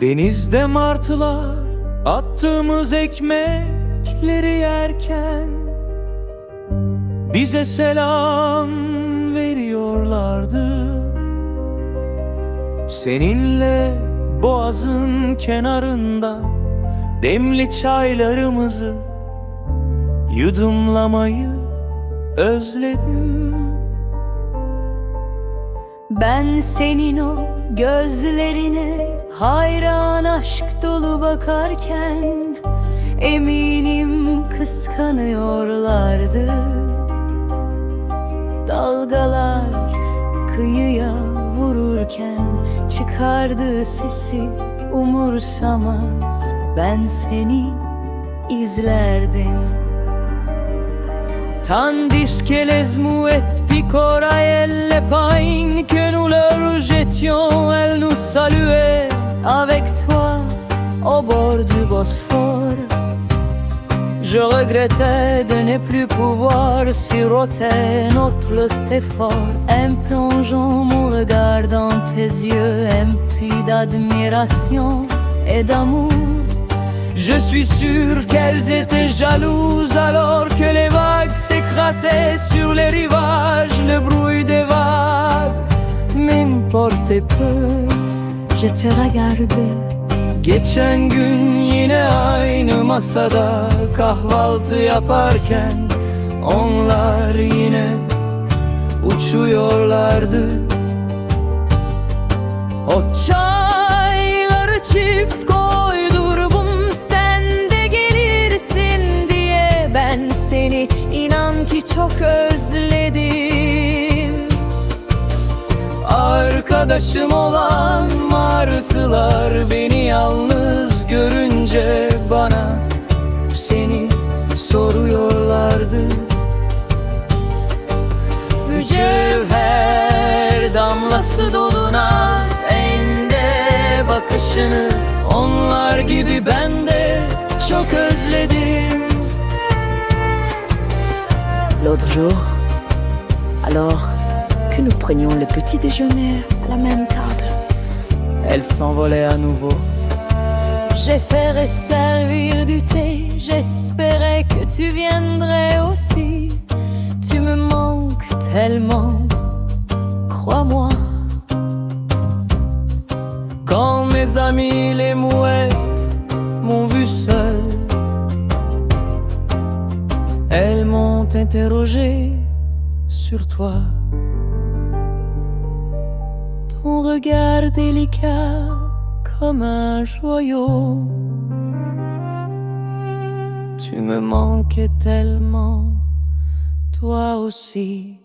Denizde martılar attığımız ekmekleri yerken Bize selam veriyorlardı. Seninle boğazın kenarında Demli çaylarımızı Yudumlamayı özledim. Ben senin o gözlerine hayran aşk dolu bakarken Eminim kıskanıyorlardı. Dalgalar kıyıya vururken Çıkardığı sesi umursamaz. Ben seni izlerdim. Tandis que les mouettes picoraient elle paille que nous leur jetions, elle nous saluait. Avec toi au bord du Bosphore Je regrettais de ne plus pouvoir siroter notre effort Un plongeant mon regard dans tes yeux Emplis d'admiration et d'amour Je suis sûr qu'elles étaient jalouses alors que les vagues s'écrasaient sur les rivages. Le bruit des vagues m'importait peu. Je te regardais Geçen gün yine aynı masada kahvaltı yaparken onlar yine uçuyorlardı. O Çayları çift koydurdum sen de gelirsin diye Ben seni inan ki çok özledim Arkadaşım olan martılar beni yalnız görünce bana seni soruyorlardı. Mücevher damlası dolu naz ende bakışını onlar gibi ben de çok özledim. L'autre jour, alors que nous prenions le petit déjeuner à la même table, Elle s'envolait à nouveau. J'ai fait resservir du thé. J'espérais que tu viendrais aussi. Tu me manques tellement. Crois-moi. Quand mes amis les mouettes m'ont vu seul, elles m'ont interrogé sur toi. Ton regard délicat comme un joyau Tu me manquais tellement, toi aussi.